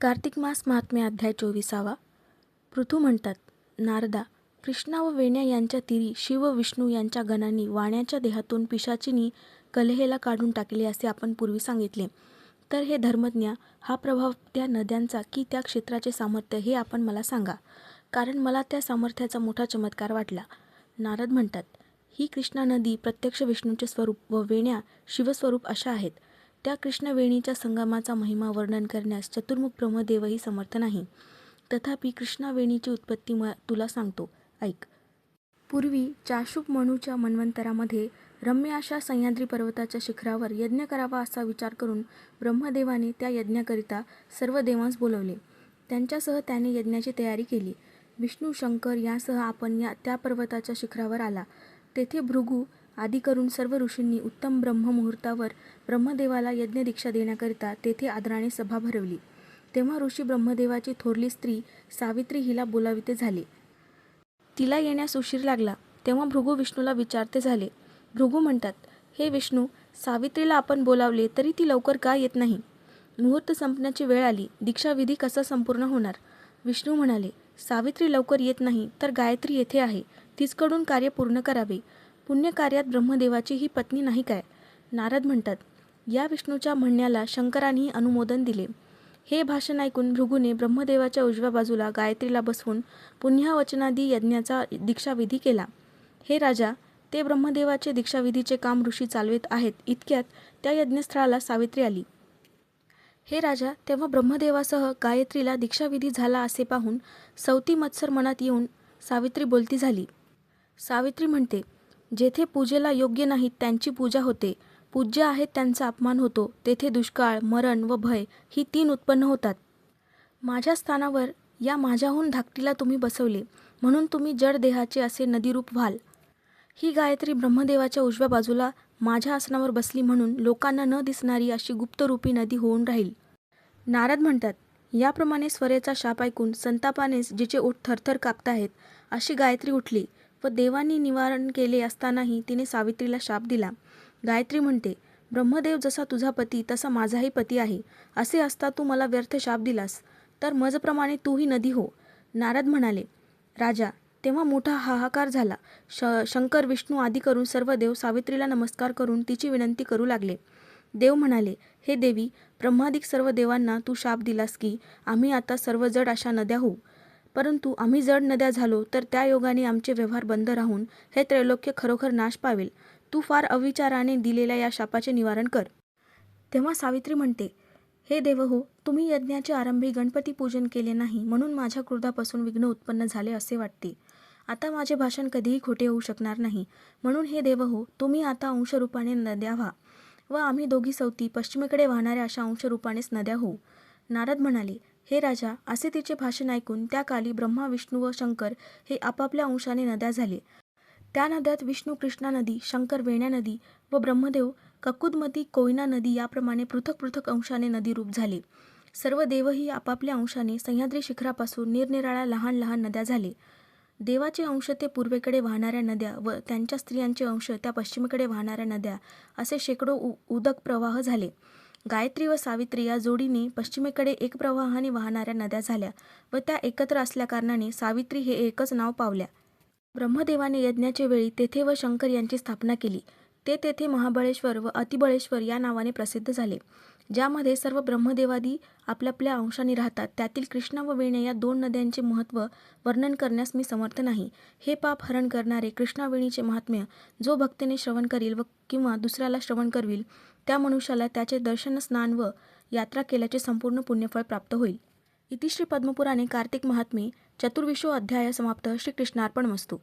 कार्तिक मास महात्म्य अध्याय चोवीसावा. पृथू म्हणतात नारदा कृष्णा व वेण्या यांच्या तीरी शिव विष्णू यांच्या गणांनी वाण्याच्या देहातून पिशाचिनी कलहेला काढून टाकले असे आपण पूर्वी सांगितले. तर हे धर्मज्ञ हा प्रभाव त्या नद्यांचा की त्या क्षेत्राचे सामर्थ्य हे आपण मला सांगा. कारण मला त्या सामर्थ्याचा मोठा चमत्कार वाटला. नारद म्हणतात ही कृष्णा नदी प्रत्यक्ष विष्णूचे स्वरूप व वेण्या शिवस्वरूप अशा आहेत. त्या कृष्णवेणीच्या संगमाचा महिमा वर्णन करण्यास चतुर्मुख ब्रह्मदेवही समर्थ नाही. तथापि कृष्णावेणीची उत्पत्ती म तुला सांगतो. ऐक. पूर्वी चाशुप मनूच्या मन्वंतरामध्ये रम्य अशा सह्याद्री पर्वताच्या शिखरावर यज्ञ करावा असा विचार करून ब्रह्मदेवाने त्या यज्ञाकरिता सर्व देवांस बोलवले. त्यांच्यासह त्याने यज्ञाची तयारी केली. विष्णू शंकर यासह आपण या त्या पर्वताच्या शिखरावर आला. तेथे भृगू आदी करून सर्व ऋषींनी उत्तम ब्रह्ममुहूर्तावर ब्रह्मदेवाला यज्ञदीक्षा देण्याकरिता तेथे आदराने सभा भरवली. तेव्हा ऋषी ब्रह्मदेवाची थोरली स्त्री सावित्री हिला बोलाविते झाले. तिला येण्यास उशीर लागला. तेव्हा भृगू विष्णूला विचारते झाले. भृगू म्हणतात हे विष्णू सावित्रीला आपण बोलावले तरी ती लवकर का येत नाही? मुहूर्त संपण्याची वेळ आली. दीक्षाविधी कसा संपूर्ण होणार? विष्णू म्हणाले सावित्री लवकर येत नाही तर गायत्री येथे आहे. तिचकडून कार्य पूर्ण करावे. पुण्यकार्यात ब्रह्मदेवाची ही पत्नी नाही काय? नारद म्हणतात या विष्णूच्या म्हणण्याला शंकरांनी अनुमोदन दिले. हे भाषण ऐकून भृगूने ब्रह्मदेवाच्या उजव्या बाजूला गायत्रीला बसवून पुण्यावचनादी यज्ञाचा दीक्षाविधी केला. हे राजा ते ब्रह्मदेवाचे दीक्षाविधीचे काम ऋषी चालवित आहेत. इतक्यात त्या यज्ञस्थळाला सावित्री आली. हे राजा तेव्हा ब्रह्मदेवासह गायत्रीला दीक्षाविधी झाला असे पाहून सवती मत्सर मनात येऊन सावित्री बोलती झाली. सावित्री म्हणते जेथे पूजेला योग्य नाहीत त्यांची पूजा होते. पूज्य आहेत त्यांचा अपमान होतो. तेथे दुष्काळ मरण व भय ही तीन उत्पन्न होतात. माझ्या स्थानावर या माझ्याहून धाकटीला तुम्ही बसवले. म्हणून तुम्ही जड देहाचे असे नदीरूप व्हाल. ही गायत्री ब्रह्मदेवाच्या उजव्या बाजूला माझ्या आसनावर बसली म्हणून लोकांना न दिसणारी अशी गुप्तरूपी नदी होऊन राहील. नारद म्हणतात याप्रमाणे स्वरेचा शाप ऐकून संतापानेच जिचे ओठ थरथर कापताहेत अशी गायत्री उठली. व देवांनी निवारण केले असतानाही तिने सावित्रीला शाप दिला. गायत्री म्हणते ब्रह्मदेव जसा तुझा पती तसा माझाही पती आहे. असे असता तू मला व्यर्थ शाप दिलास. तर मजप्रमाणे तूही नदी हो. नारद म्हणाले राजा तेव्हा मोठा हाहाकार झाला. श शंकर विष्णू आदी करून सर्व देव सावित्रीला नमस्कार करून तिची विनंती करू लागले. देव म्हणाले हे देवी ब्रह्मादिक सर्व देवांना तू शाप दिलास की आम्ही आता सर्व जड अशा नद्या होऊ. परंतु आम्ही जड नद्या झालो तर त्या योगाने आमचे व्यवहार बंद राहून हे त्रैलोक्य खरोखर नाश पावेल. तू फार अविचाराने दिलेल्या या शापाचे निवारण कर. तेव्हा सावित्री म्हणते हे देव हो तुम्ही यज्ञाचे आरंभी गणपती पूजन केले नाही म्हणून माझ्या क्रोधापासून विघ्न उत्पन्न झाले असे वाटते. आता माझे भाषण कधीही खोटे होऊ शकणार नाही. म्हणून हे देव हो तुम्ही आता अंशरूपाने नद्या व्हा व आम्ही दोघी सवती पश्चिमेकडे वाहणाऱ्या अशा अंशरूपानेच नद्या होऊ. नारद म्हणाले हे राजा असे तिचे भाषण ऐकून त्या काली ब्रह्मा विष्णू व शंकर हे आपापल्या अंशाने नद्या झाले. त्या नद्यात विष्णू कृष्णा नदी शंकर वेण्या नदी व ब्रह्मदेव ककुदमती कोयना नदी याप्रमाणे पृथक पृथक अंशाने नदीरूप झाले. सर्व देवही आपापल्या अंशाने सह्याद्री शिखरापासून निरनिराळ्या लहान लहान नद्या झाले. देवाचे अंश ते पूर्वेकडे वाहणाऱ्या नद्या व त्यांच्या स्त्रियांचे अंश त्या पश्चिमेकडे वाहणाऱ्या नद्या असे शेकडो उ उदक प्रवाह झाले. गायत्री व सावित्री या जोडीने पश्चिमेकडे एक प्रवाहाने वाहणाऱ्या नद्या झाल्या व त्या एकत्र असल्याकारणाने सावित्री हे एकच नाव पावल्या. ब्रह्मदेवाने यज्ञाच्या वेळी तेथे व शंकर यांची स्थापना केली. ते तेथे महाबळेश्वर व अतिबळेश्वर या नावाने प्रसिद्ध झाले. ज्यामध्ये सर्व ब्रह्मदेवादी आपल्यापल्या अंशाने राहतात. त्यातील कृष्णा व वेणे या दोन नद्यांचे महत्त्व वर्णन करण्यास मी समर्थ नाही. हे पाप हरण करणारे कृष्णावेणीचे महात्म्य जो भक्तीने श्रवण करील व किंवा दुसऱ्याला श्रवण करविल त्या मनुष्याला त्याचे दर्शन स्नान व यात्रा केल्याचे संपूर्ण पुण्यफळ प्राप्त होईल. इति श्री पद्मपुराणे कार्तिक महात्मे चतुर्विशो अध्याय समाप्त श्रीकृष्णार्पण वस्तू